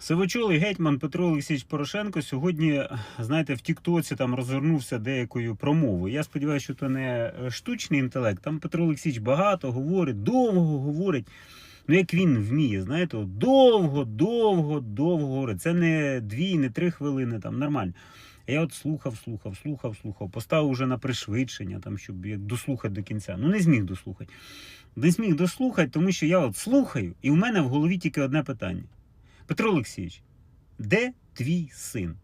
Сивочолий гетьман Петро Олексійович Порошенко сьогодні, знаєте, в Тіктоці там розвернувся деякою промовою. Я сподіваюся, що це не е, штучний інтелект. Там Петро Олексійович багато говорить, довго говорить. Ну, як він вміє, знаєте, довго, довго, довго говорить. Це не дві, не три хвилини, там нормально. А я от слухав, слухав, слухав, слухав, поставив уже на пришвидшення, там, щоб дослухати до кінця. Ну, не зміг дослухати. Не зміг дослухати, тому що я от слухаю, і в мене в голові тільки одне питання. Петро Олексійович, де твій син?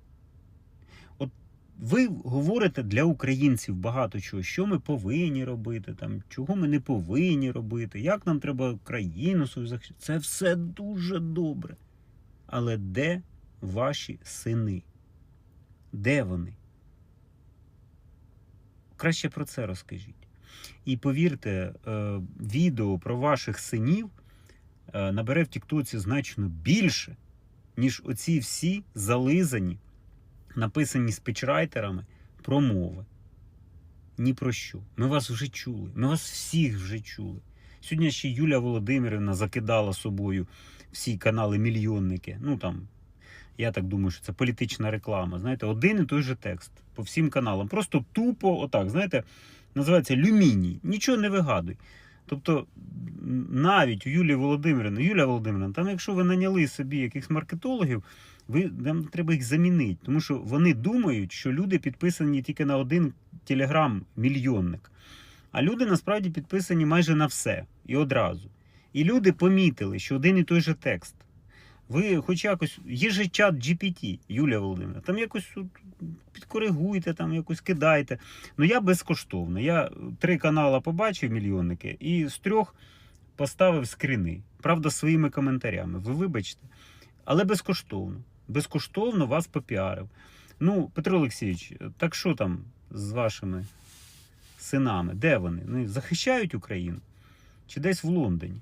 От ви говорите для українців багато чого, що ми повинні робити, там, чого ми не повинні робити, як нам треба країну свою захищати. Це все дуже добре. Але де ваші сини? Де вони? Краще про це розкажіть. І повірте, е, відео про ваших синів набере в Тіктоці значно більше, ніж оці всі зализані, написані спічрайтерами промови. Ні про що. Ми вас вже чули. Ми вас всіх вже чули. Сьогодні ще Юля Володимирівна закидала собою всі канали мільйонники. Ну там, я так думаю, що це політична реклама. Знаєте, один і той же текст по всім каналам. Просто тупо, отак, знаєте, називається люміній. Нічого не вигадуй. Тобто, навіть у Юлії Володимирівни, Юлія Володимирівна, там, якщо ви наняли собі якихось маркетологів, ви нам треба їх замінити, тому що вони думають, що люди підписані тільки на один телеграм-мільйонник. А люди насправді підписані майже на все і одразу. І люди помітили, що один і той же текст. Ви хоч якось, є же чат GPT, Юлія Володимирівна, там якось підкоригуйте, там якось кидайте. Ну я безкоштовно. Я три канала побачив мільйонники і з трьох поставив скріни. Правда, своїми коментарями. Ви вибачте. Але безкоштовно. Безкоштовно вас попіарив. Ну, Петро Олексійович, так що там з вашими синами? Де вони? Ну, захищають Україну? Чи десь в Лондоні?